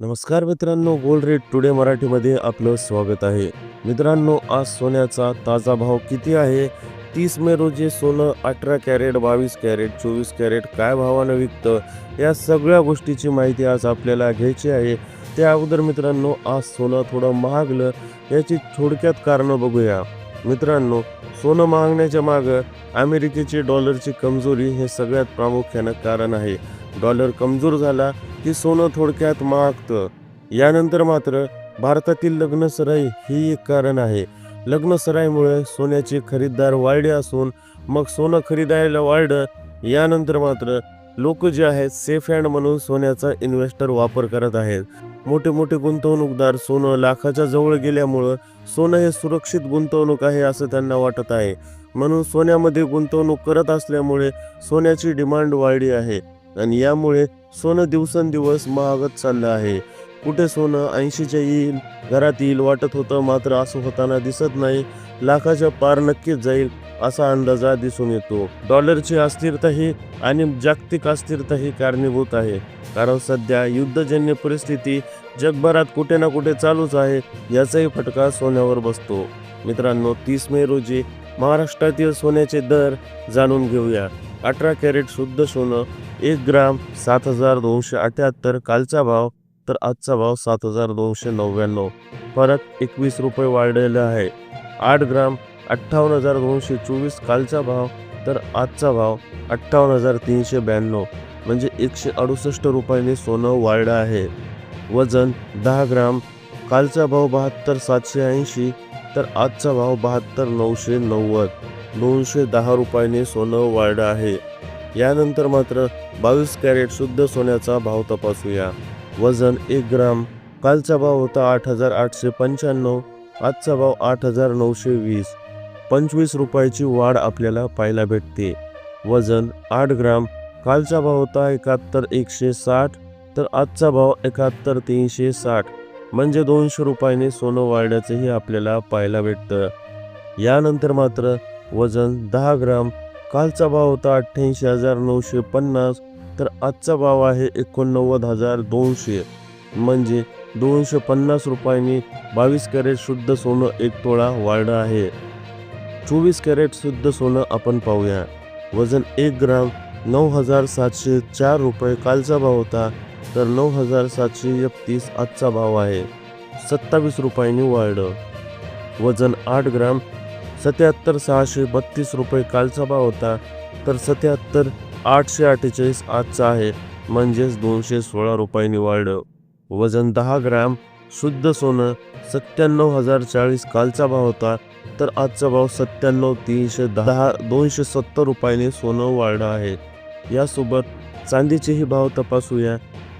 नमस्कार मित्रांनो gold rate today मराठीमध्ये आपलं स्वागत आहे. मित्रांनो आज सोन्याचा ताजा भाव किती आहे? तीस मे रोजी सोनं अठरा कॅरेट बावीस कॅरेट चोवीस कॅरेट काय भावानं विकतं? या सगळ्या गोष्टीची माहिती आज आपल्याला घ्यायची आहे. त्या अगोदर मित्रांनो आज सोनं थोडं महागलं याची थोडक्यात कारणं बघूया. मित्रांनो सोनं महागण्याच्या मागं अमेरिकेची डॉलरची कमजोरी हे सगळ्यात प्रामुख्यानं कारण आहे. डॉलर कमजोर झाला की सोनं थोडक्यात मागतं यानंतर मात्र भारतातील लग्नसराई ही एक कारण आहे. लग्नसराईमुळे सोन्याचे खरीददार वाढले असून मग सोनं खरीदायला वाढलं यानंतर मात्र लोक जे आहेत सेफ हँड म्हणून सोन्याचा इन्व्हेस्टर वापर करत आहेत. मोठे मोठे गुंतवणूकदार सोनं लाखाच्या जवळ गेल्यामुळं सोनं हे सुरक्षित गुंतवणूक आहे असं त्यांना वाटत आहे. म्हणून सोन्यामध्ये गुंतवणूक करत असल्यामुळे सोन्याची डिमांड वाढली आहे. आणि यामुळे सोनं दिवसेंदिवस महागत चाललं आहे. कुठे सोनं ऐंशीच्या येईल घरात येईल वाटत होतं मात्र असं होताना दिसत नाही. लाखाच्या पार नक्कीच जाईल असा अंदाजा दिसून येतो. डॉलरची अस्थिरता ही आणि जागतिक अस्थिरता ही कारणीभूत आहे. कारण सध्या युद्धजन्य परिस्थिती जगभरात कुठे ना कुठे चालूच आहे याचाही फटका सोन्यावर बसतो. मित्रांनो तीस मे रोजी महाराष्ट्रातील सोन्याचे दर जाणून घेऊया. अठरा कॅरेट शुद्ध सोनं एक ग्राम सात हजार दोनशे अठ्याहत्तर कालचा भाव तर आजचा भाव सात हजार दोनशे नव्याण्णव. फरक एकवीस रुपये वाढलेला आहे. आठ ग्राम अठ्ठावन्न हजार दोनशे चोवीस कालचा भाव तर आजचा भाव अठ्ठावन्न हजार तीनशे ब्याण्णव. म्हणजे एकशे अडुसष्ट रुपयाने सोनं वाढलं आहे. वजन दहा ग्राम कालचा भाव बहात्तर सातशे ऐंशी तर आजचा भाव बहात्तर नऊशे नव्वद. दोनशे दहा रुपयाने सोनं वाढलं आहे. यानंतर मात्र बावीस कॅरेट शुद्ध सोन्याचा भाव तपासूया. वजन एक ग्राम. कालचा भाव होता आठ हजार आठशे पंच्याण्णव. आजचा भाव आठ हजार नऊशे वीस. पंचवीस रुपयाची वाढ आपल्याला पाहायला भेटते. वजन आठ ग्राम. कालचा भाव होता एकाहत्तर एकशे साठ. तर आजचा भाव एकाहत्तर तीनशे साठ. म्हणजे दोनशे रुपयाने सोनं वाढल्याचंही आपल्याला पाहायला भेटतं. यानंतर मात्र वजन दहा ग्राम कालचा भाव होता अठ्ठ्याऐंशी हजार नऊशे पन्नास तर आजचा भाव आहे एकोणनव्वद हजार दोनशे. म्हणजे दोनशे पन्नास रुपयांनी बावीस कॅरेट शुद्ध सोनं एक तोळा वाढलं आहे. चोवीस कॅरेट शुद्ध सोनं आपण पाहूया. वजन एक ग्राम नऊ हजार सातशे चार रुपये कालचा भाव होता तर नऊ हजार सातशे एकतीस आजचा भाव आहे. सत्तावीस रुपयांनी वाढलं. वजन आठ ग्राम. सत्याहत्तर सहाशे बत्तीस रुपये कालचा भाव होता. तर सत्याहत्तर आठशे अठ्ठेचाळीस आजचा आहे. म्हणजेच दोनशे सोळा रुपयांनी वाढलं. वजन दहा ग्राम. शुद्ध सोनं सत्त्याण्णव हजार चाळीस कालचा भाव होता. तर आजचा भाव सत्त्याण्णव तीनशे दहा दोनशे सत्तर रुपयाने सोनं वाढलं आहे. यासोबत चांदीचेही भाव तपासूया.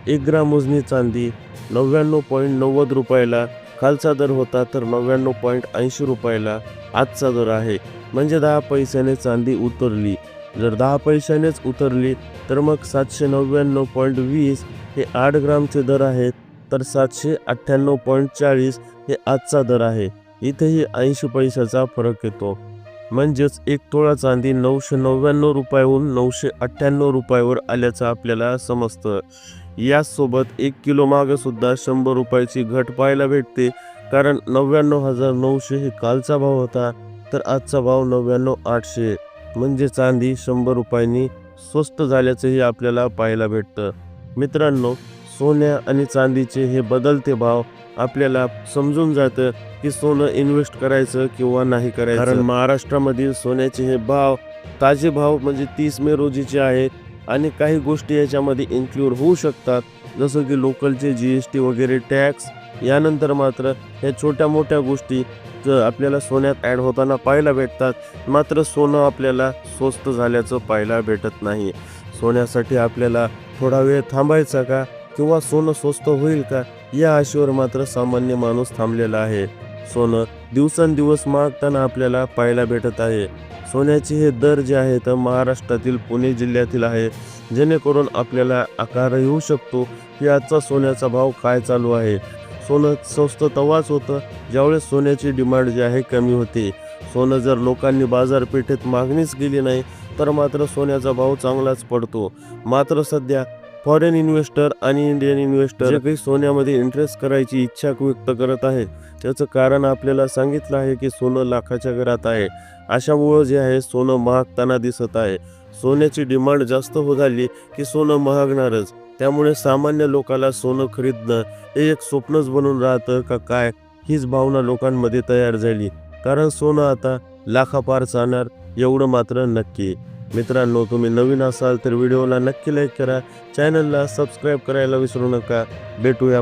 एक ग्राम मोजणी चांदी नव्याण्णव पॉईंट नव्वद रुपयाला. खालचा दर होता तर नव्याण्णव पॉईंट ऐंशी रुपयाला. आजचा दर आहे. म्हणजे दहा पैशाने चांदी उतरली. जर दहा पैशानेच उतरली तर मग सातशे नव्याण्णव पॉईंट वीस हे आठ ग्रामचे दर आहेत. तर सातशे अठ्ठ्याण्णव पॉईंट चाळीस हे आजचा दर आहे. इथेही ऐंशी पैशाचा फरक येतो. म्हणजेच एक तोळा चांदी नऊशे नव्याण्णव रुपयाहून नऊशे अठ्ठ्याण्णव रुपयावर आल्याचं आपल्याला समजतं. याचसोबत एक किलो मागं सुद्धा शंभर रुपयाची घट पाहायला भेटते. कारण नव्याण्णव हजार नऊशे हे कालचा भाव होता तर आजचा भाव नव्याण्णव आठशे. म्हणजे चांदी शंभर रुपयांनी स्वस्त झाल्याचंही आपल्याला पाहायला भेटतं. मित्रांनो सोन्या आणि चांदीचे हे बदलते भाव आपल्याला समजून जातं की सोनं इन्व्हेस्ट करायचं किंवा नाही करायचं. कारण महाराष्ट्रामधील सोन्याचे हे भाव ताजे भाव म्हणजे तीस मे रोजीचे आहेत आणि काही गोष्टी याच्यामध्ये इन्क्लूड होऊ शकतात. जसं की लोकलचे जी एस टी वगैरे टॅक्स यानंतर मात्र ह्या छोट्या मोठ्या गोष्टी आपल्याला सोन्यात ॲड होताना पाहायला भेटतात. मात्र सोनं आपल्याला स्वस्त झाल्याचं पाहायला भेटत नाही. सोन्यासाठी आपल्याला थोडा वेळ थांबायचा का? किंवा सोनं स्वस्त होईल का? या आशेवर मात्र सामान्य माणूस थांबलेला आहे. सोनं दिवसेंदिवस मागताना आपल्याला पाहायला भेटत आहे. सोन्याचे हे दर जे आहेत महाराष्ट्रातील पुणे जिल्ह्यातील आहे. जेणेकरून आपल्याला आकार येऊ शकतो की आजचा सोन्याचा भाव काय चालू आहे. सोनं स्वस्त तवाच होतं. ज्यावेळेस सोन्याची डिमांड जी आहे कमी होते. सोनं जर लोकांनी बाजारपेठेत मागणीच केली नाही तर मात्र सोन्याचा भाव चांगलाच पडतो. मात्र सध्या फॉरेन इन्व्हेस्टर आणि इंडियन इन्व्हेस्टर जे काही सोन्यामध्ये इंटरेस्ट करायची इच्छा व्यक्त करत आहे त्याचं कारण आपल्याला सांगितलं आहे की सोनं लाखाच्या घरात आहे. अशामुळं जे आहे सोनं महागताना दिसत आहे. सोन्याची डिमांड जास्त हो झाली की सोनं महागणारच. त्यामुळे सामान्य लोकाला सोनं खरीदणं हे एक स्वप्नच बनून राहतं का काय हीच भावना लोकांमध्ये तयार झाली. कारण सोनं आता लाखापार जाणार एवढं मात्र नक्की. मित्रांनो तुम्ही नवीन असाल तर व्हिडिओला नक्की लाईक करा. चॅनलला सबस्क्राईब करायला विसरू नका. भेटूया